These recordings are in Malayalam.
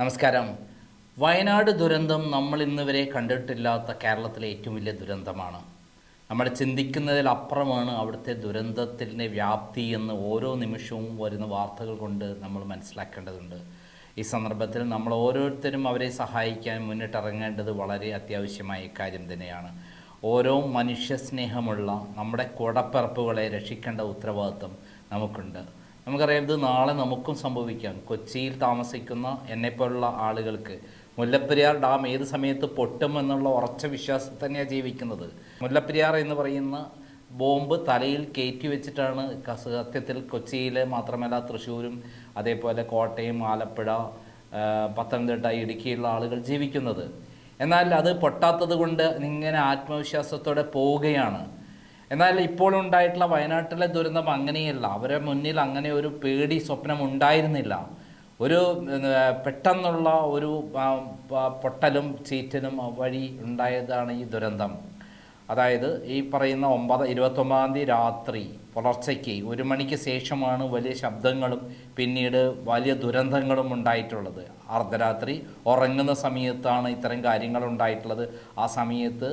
നമസ്കാരം. വയനാട് ദുരന്തം നമ്മൾ ഇന്ന് വരെ കണ്ടിട്ടില്ലാത്ത കേരളത്തിലെ ഏറ്റവും വലിയ ദുരന്തമാണ്. നമ്മൾ ചിന്തിക്കുന്നതിലപ്പുറമാണ് അവിടുത്തെ ദുരന്തത്തിന്റെ വ്യാപ്തി എന്ന് ഓരോ നിമിഷവും വരുന്ന വാർത്തകൾ കൊണ്ട് നമ്മൾ മനസ്സിലാക്കേണ്ടതുണ്ട്. ഈ സന്ദർഭത്തിൽ നമ്മൾ ഓരോരുത്തരും അവരെ സഹായിക്കാൻ മുന്നിട്ടിറങ്ങേണ്ടത് വളരെ അത്യാവശ്യമായ കാര്യം തന്നെയാണ്. ഓരോ മനുഷ്യസ്നേഹമുള്ള നമ്മുടെ കുടപ്പിറപ്പുകളെ രക്ഷിക്കേണ്ട ഉത്തരവാദിത്വം നമുക്കുണ്ട്. നമുക്കറിയാം ഇത് നാളെ നമുക്കും സംഭവിക്കാം. കൊച്ചിയിൽ താമസിക്കുന്ന എന്നെപ്പോലുള്ള ആളുകൾക്ക്. മുല്ലപ്പെരിയാർ ഡാം ഏത് സമയത്ത് പൊട്ടും എന്നുള്ള ഉറച്ച വിശ്വാസത്തിൽ തന്നെയാണ് ജീവിക്കുന്നത്. മുല്ലപ്പെരിയാർ എന്ന് പറയുന്ന ബോംബ് തലയിൽ കയറ്റി വെച്ചിട്ടാണ് സത്യത്തിൽ കൊച്ചിയിലെ മാത്രമല്ല തൃശ്ശൂരും അതേപോലെ കോട്ടയം ആലപ്പുഴ പത്തനംതിട്ട ഇടുക്കിയുള്ള ആളുകൾ ജീവിക്കുന്നത്. എന്നാൽ അത് പൊട്ടാത്തത് കൊണ്ട് ഇങ്ങനെ ആത്മവിശ്വാസത്തോടെ പോവുകയാണ്. എന്നാൽ ഇപ്പോൾ ഉണ്ടായിട്ടുള്ള വയനാട്ടിലെ ദുരന്തം അങ്ങനെയല്ല. അവരെ മുന്നിൽ അങ്ങനെ ഒരു പേടി സ്വപ്നം ഉണ്ടായിരുന്നില്ല. ഒരു പെട്ടെന്നുള്ള ഒരു പൊട്ടലും ചീറ്റലും വഴി ഉണ്ടായതാണ് ഈ ദുരന്തം. അതായത് ഈ പറയുന്ന ഒമ്പത് ഇരുപത്തൊമ്പതാം തീയതി രാത്രി പുലർച്ചയ്ക്ക് ഒരു മണിക്ക് ശേഷമാണ് വലിയ ശബ്ദങ്ങളും പിന്നീട് വലിയ ദുരന്തങ്ങളും ഉണ്ടായിട്ടുള്ളത്. അർദ്ധരാത്രി ഉറങ്ങുന്ന സമയത്താണ് ഇത്തരം കാര്യങ്ങൾ ഉണ്ടായിട്ടുള്ളത്. ആ സമയത്ത്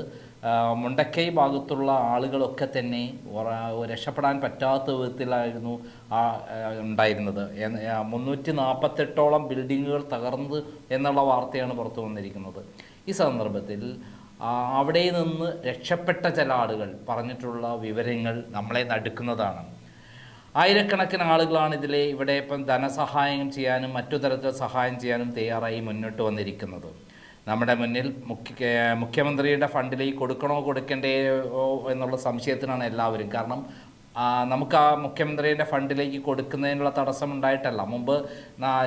മുണ്ടക്കൈ ഭാഗത്തുള്ള ആളുകളൊക്കെ തന്നെ രക്ഷപ്പെടാൻ പറ്റാത്ത വിധത്തിലായിരുന്നു ആ ഉണ്ടായിരുന്നത്. മുന്നൂറ്റി നാൽപ്പത്തെട്ടോളം ബിൽഡിങ്ങുകൾ തകർന്നത് എന്നുള്ള വാർത്തയാണ് പുറത്തു വന്നിരിക്കുന്നത്. ഈ സന്ദർഭത്തിൽ അവിടെ നിന്ന് രക്ഷപ്പെട്ട ചില ആളുകൾ പറഞ്ഞിട്ടുള്ള വിവരങ്ങൾ നമ്മളെ നടുക്കുന്നതാണ്. ആയിരക്കണക്കിന് ആളുകളാണ് ഇതിലെ ഇവിടെ ഇപ്പം ധനസഹായം ചെയ്യാനും മറ്റു തരത്തിൽ സഹായം ചെയ്യാനും തയ്യാറായി മുന്നോട്ട് വന്നിരിക്കുന്നത്. നമ്മുടെ മുന്നിൽ മുഖ്യ മുഖ്യമന്ത്രിയുടെ ഫണ്ടിലേക്ക് കൊടുക്കണോ കൊടുക്കണ്ടേ എന്നുള്ള സംശയത്തിനാണ് എല്ലാവരും. കാരണം നമുക്ക് ആ മുഖ്യമന്ത്രിയുടെ ഫണ്ടിലേക്ക് കൊടുക്കുന്നതിനുള്ള തടസ്സം ഉണ്ടായിട്ടല്ല. മുമ്പ്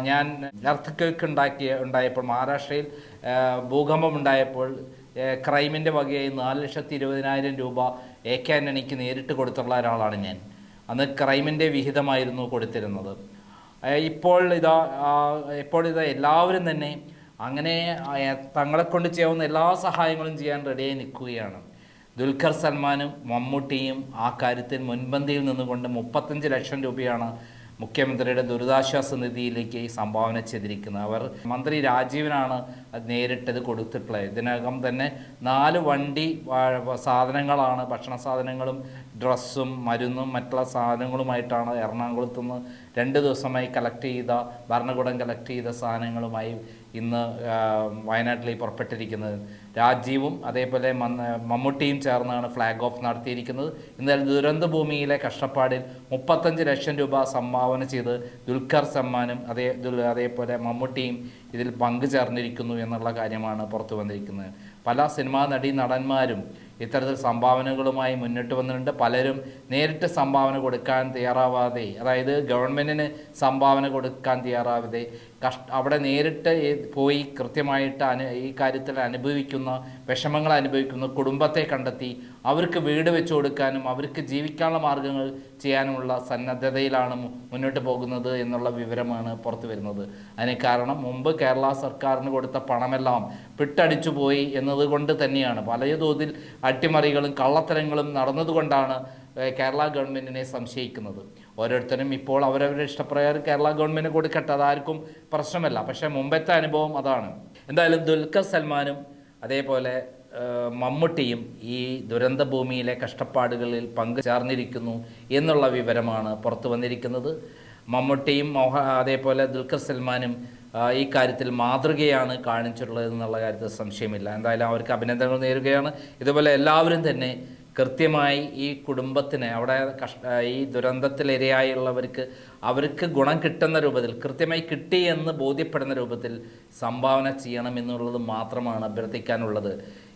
ഞാൻ എർത്ത് ഉണ്ടാക്കിയ ഉണ്ടായപ്പോൾ മഹാരാഷ്ട്രയിൽ ഭൂകമ്പം ഉണ്ടായപ്പോൾ ക്രൈമിന്റെ വകയായി നാല് ലക്ഷത്തി ഇരുപതിനായിരം രൂപ എ കെ ആന്റണിക്ക് നേരിട്ട് കൊടുത്തുള്ള ഒരാളാണ് ഞാൻ. അന്ന് ക്രൈമിന്റെ വിഹിതമായിരുന്നു കൊടുത്തിരുന്നത്. ഇപ്പോൾ ഇതാ ഇപ്പോൾ ഇതാ എല്ലാവരും തന്നെ അങ്ങനെ തങ്ങളെ കൊണ്ട് ചെയ്യാവുന്ന എല്ലാ സഹായങ്ങളും ചെയ്യാൻ റെഡിയായി നിൽക്കുകയാണ്. ദുൽഖർ സൽമാനും മമ്മൂട്ടിയും ആ കാര്യത്തിൽ മുൻപന്തിയിൽ നിന്നുകൊണ്ട് മുപ്പത്തഞ്ച് ലക്ഷം രൂപയാണ് മുഖ്യമന്ത്രിയുടെ ദുരിതാശ്വാസ നിധിയിലേക്ക് സംഭാവന ചെയ്തിരിക്കുന്നത്. അവർ മന്ത്രി രാജീവിനാണ് നേരിട്ടത് കൊടുത്തിട്ടുള്ളത്. ഇതിനകം തന്നെ നാല് വണ്ടി സാധനങ്ങളാണ് ഭക്ഷണ സാധനങ്ങളും ഡ്രസ്സും മരുന്നും മറ്റുള്ള സാധനങ്ങളുമായിട്ടാണ് എറണാകുളത്ത് നിന്ന് രണ്ട് ദിവസമായി കളക്ട് ചെയ്ത ഭരണകൂടം കളക്ട് ചെയ്ത സാധനങ്ങളുമായി ഇന്ന് വയനാട്ടിൽ പുറപ്പെട്ടിരിക്കുന്നത്. രാജീവും അതേപോലെ മമ്മൂട്ടിയും ചേർന്നാണ് ഫ്ലാഗ് ഓഫ് നടത്തിയിരിക്കുന്നത്. എന്നാൽ ദുരന്ത ഭൂമിയിലെ കഷ്ടപ്പാടിൽ മുപ്പത്തഞ്ച് ലക്ഷം രൂപ സംഭാവന ചെയ്ത് ദുൽഖർ സമ്മാനും അതേ അതേപോലെ മമ്മൂട്ടിയും ഇതിൽ പങ്കുചേർന്നിരിക്കുന്നു എന്നുള്ള കാര്യമാണ് പുറത്തു വന്നിരിക്കുന്നത്. പല സിനിമാ നടീ നടന്മാരും ഇത്തരത്തിൽ സംഭാവനകളുമായി മുന്നിട്ട് വന്നിട്ടുണ്ട്. പലരും നേരിട്ട് സംഭാവന കൊടുക്കാൻ തയ്യാറാവാതെ അതായത് ഗവൺമെന്റിന് സംഭാവന കൊടുക്കാൻ തയ്യാറാവാതെ അവിടെ നേരിട്ട് പോയി കൃത്യമായിട്ട് അനു ഈ കാര്യത്തിൽ അനുഭവിക്കുന്ന വിഷമങ്ങൾ അനുഭവിക്കുന്ന കുടുംബത്തെ കണ്ടെത്തി അവർക്ക് വീട് വെച്ചു കൊടുക്കാനും അവർക്ക് ജീവിക്കാനുള്ള മാർഗങ്ങൾ ചെയ്യാനുമുള്ള സന്നദ്ധതയിലാണ് മുന്നോട്ട് പോകുന്നത് എന്നുള്ള വിവരമാണ് പുറത്തു വരുന്നത്. അതിന് കാരണം മുമ്പ് കേരള സർക്കാരിന് കൊടുത്ത പണമെല്ലാം പിട്ടടിച്ചു പോയി എന്നതുകൊണ്ട് തന്നെയാണ്. പല തോതിൽ അട്ടിമറികളും കള്ളത്തരങ്ങളും നടന്നതുകൊണ്ടാണ് കേരള ഗവൺമെന്റിനെ സംശയിക്കുന്നത്. ഓരോരുത്തരും ഇപ്പോൾ അവരവരുടെ ഇഷ്ടപ്രകാരം കേരള ഗവൺമെന്റ് കൊടുക്കട്ടെ അതാർക്കും പ്രശ്നമല്ല. പക്ഷേ മുമ്പത്തെ അനുഭവം അതാണ്. എന്തായാലും ദുൽഖർ സൽമാനും അതേപോലെ മമ്മൂട്ടിയും ഈ ദുരന്ത ഭൂമിയിലെ കഷ്ടപ്പാടുകളിൽ പങ്കു ചേർന്നിരിക്കുന്നു എന്നുള്ള വിവരമാണ് പുറത്തു വന്നിരിക്കുന്നത്. മമ്മൂട്ടിയും മോഹ അതേപോലെ ദുൽഖർ സൽമാനും ഈ കാര്യത്തിൽ മാതൃകയാണ് കാണിച്ചിട്ടുള്ളത് എന്നുള്ള കാര്യത്തിൽ സംശയമില്ല. എന്തായാലും അവർക്ക് അഭിനന്ദനങ്ങൾ നേരുകയാണ്. ഇതുപോലെ എല്ലാവരും തന്നെ കൃത്യമായി ഈ കുടുംബത്തിന് അവിടെ കഷ്ട ഈ ദുരന്തത്തിലിരയായുള്ളവർക്ക് അവർക്ക് ഗുണം കിട്ടുന്ന രൂപത്തിൽ കൃത്യമായി കിട്ടി എന്ന് ബോധ്യപ്പെടുന്ന രൂപത്തിൽ സംഭാവന ചെയ്യണമെന്നുള്ളത് മാത്രമാണ് അഭ്യർത്ഥിക്കാനുള്ളത്.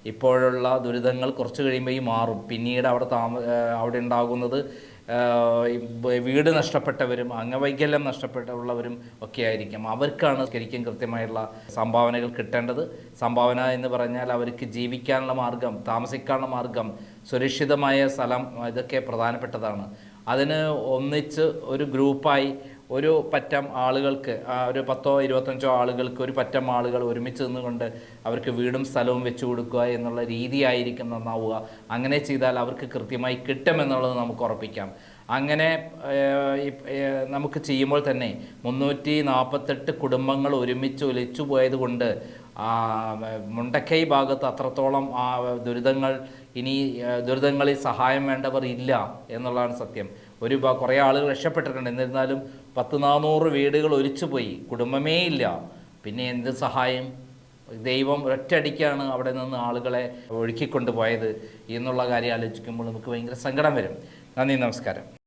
ഇപ്പോഴുള്ള ദുരിതങ്ങൾ കുറച്ച് കഴിയുമ്പോൾ മാറും. പിന്നീട് അവിടെ താമ അവിടെ ഉണ്ടാകുന്നത് വീട് നഷ്ടപ്പെട്ടവരും അംഗവൈകല്യം നഷ്ടപ്പെട്ടുള്ളവരും ഒക്കെ ആയിരിക്കും അവർക്കാണ് ശരിക്കും കൃത്യമായുള്ള സംഭാവനകൾ കിട്ടേണ്ടത്. സംഭാവന എന്ന് പറഞ്ഞാൽ അവർക്ക് ജീവിക്കാനുള്ള മാർഗം താമസിക്കാനുള്ള മാർഗം സുരക്ഷിതമായ സ്ഥലം ഇതൊക്കെ പ്രധാനപ്പെട്ടതാണ്. അതിന് ഒന്നിച്ച് ഒരു ഗ്രൂപ്പായി ഒരു പറ്റം ആളുകൾക്ക് ഒരു പത്തോ ഇരുപത്തഞ്ചോ ആളുകൾക്ക് ഒരു പറ്റം ആളുകൾ ഒരുമിച്ച് നിന്നുകൊണ്ട് അവർക്ക് വീടും സ്ഥലവും വെച്ചു കൊടുക്കുക എന്നുള്ള രീതിയായിരിക്കും നന്നാവുക. അങ്ങനെ ചെയ്താൽ അവർക്ക് കൃത്യമായി കിട്ടുമെന്നുള്ളത് നമുക്ക് ഉറപ്പിക്കാം. അങ്ങനെ നമുക്ക് ചെയ്യുമ്പോൾ തന്നെ മുന്നൂറ്റി നാൽപ്പത്തെട്ട് കുടുംബങ്ങൾ ഒരുമിച്ച് ഒലിച്ചു പോയത് കൊണ്ട് മുണ്ടക്കൈ ഭാഗത്ത് അത്രത്തോളം ആ ദുരിതങ്ങൾ ഇനി ദുരിതങ്ങളിൽ സഹായം വേണ്ടവർ ഇല്ല എന്നുള്ളതാണ് സത്യം. ഒരു കുറേ ആളുകൾ രക്ഷപ്പെട്ടിട്ടുണ്ട്. എന്നിരുന്നാലും പത്ത് നാനൂറ് വീടുകൾ ഒലിച്ചു പോയി. കുടുംബമേ ഇല്ല. പിന്നെ എന്ത് സഹായം? ദൈവം ഒറ്റയടിക്കാണ് അവിടെ നിന്ന് ആളുകളെ ഒഴുക്കിക്കൊണ്ടുപോയത്. എന്നുള്ള കാര്യം ആലോചിക്കുമ്പോൾ നമുക്ക് ഭയങ്കര സങ്കടം വരും. നന്ദി നമസ്കാരം.